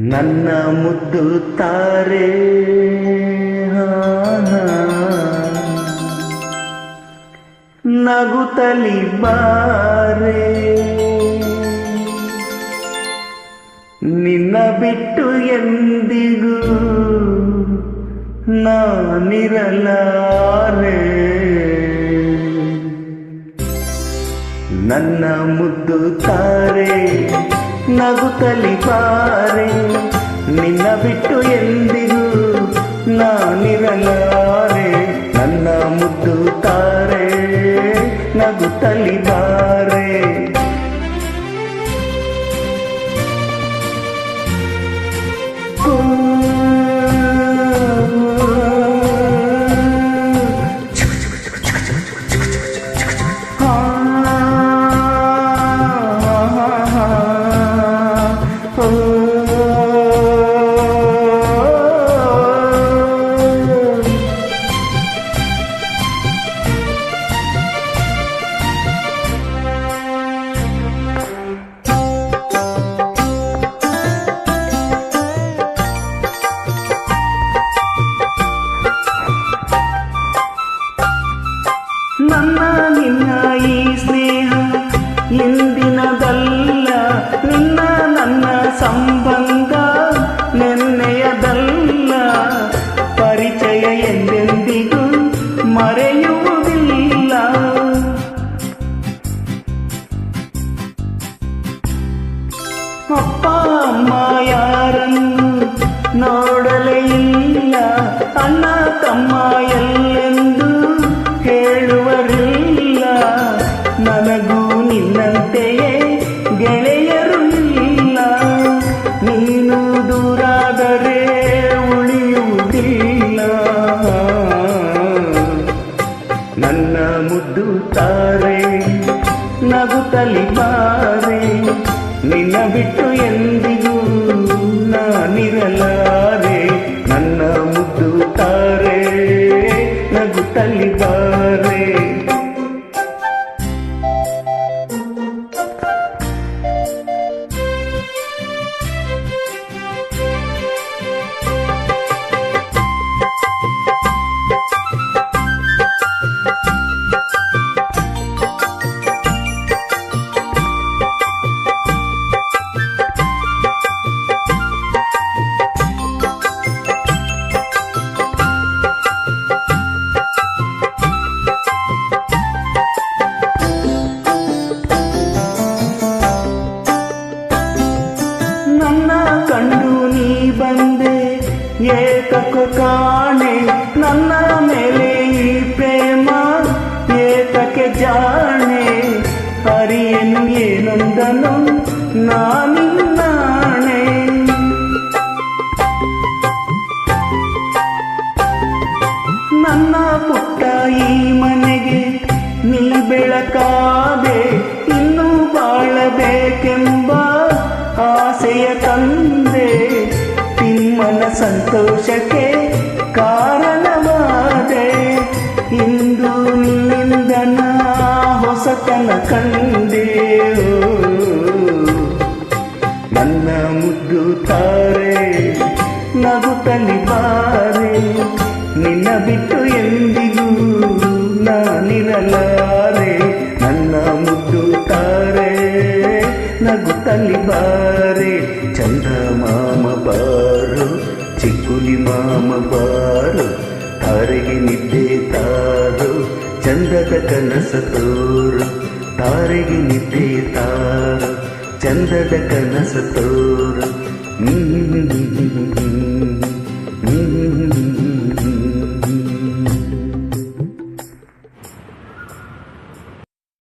ನನ್ನ ಮುದ್ದು ತಾರೆ. ನಗುತ್ತಲಿ ಬಾರೆ. ನಿನ್ನ ಬಿಟ್ಟು ಎಂದಿಗೂ ನಾನಿರಲಾರೆ. ನನ್ನ ಮುದ್ದು ತಾರೆ. ನಗುತ್ತಲಿ ಬಾರೆ ನಿನ್ನ ಬಿಟ್ಟು ಎಂದಿಗೂ ನಾನಿರಲಾರೆ ನನ್ನ ಮುದ್ದು ತಾರೆ ನಗುತ್ತಲಿ ಬಾರೆ ನನ್ನ ನಿನ್ನ ಈ ಸ್ನೇಹ ಇಂದಿನದಲ್ಲ ನಿನ್ನ ನನ್ನ ಸಂಬಂಧ ನೆನ್ನೆಯದಲ್ಲ ಪರಿಚಯ ಎಂದೆಂದಿಗೂ ಮರೆಯುವುದಿಲ್ಲ ಅಪ್ಪ ಅಮ್ಮ ಯಾರನ್ನು ನೋಡಲೇ ನಗುತ್ತಲಿ ಬಾರೆ ನಿನ್ನ ಬಿಟ್ಟು ಎಂದಿಗೂ ನಾನಿರಲಾರೆ ನನ್ನ ಮುದ್ದು ತಾರೆ ನಗುತ್ತಲಿ ಬಾರೆ ಏತಕ್ಕೋ ಕಾಣೆ ನನ್ನ ಮೇಲೆ ಈ ಪ್ರೇಮ ಏತಕ್ಕೆ ಜಾಣೆ ಹರಿಯನು ಏನೊಂದನು ನಾನಿನ್ನಾಣೆ ನನ್ನ ಪುಟ್ಟ ಈ ಮನೆಗೆ ನೀ ಬೆಳಕಾದೆ ಸಂತೋಷಕ್ಕೆ ಕಾರಣವಾದೆ ಇಂದು ನಿನ್ನಿಂದ ನಾ ಹೊಸತನ ಕಂಡೆ ಓ. ನನ್ನ ಮುದ್ದು ತಾರೆ ನಗುತ್ತಲಿ ಬಾರೆ ನಿನ್ನ ಬಿಟ್ಟು ಎಂದಿಗೂ ನಾನಿರಲಾರೆ ನನ್ನ ಮುದ್ದು ತಾರೆ ನಗುತ್ತಲಿ ಬಾರೆ ಚಂದ ಮಾಮ ಬಾರು ಚಿಕ್ಕುಲಿ ಮಾಮ ಬಾರು ತಾರೆಗೆ ನಿದ್ದೆ ತಾರು ಚಂದದ ಕನಸ ತೋರು ತಾರೆಗೆ ನಿದ್ದೆ ತಾರು ಚಂದದ ಕನಸ ತೋರು ಹ್ಮ್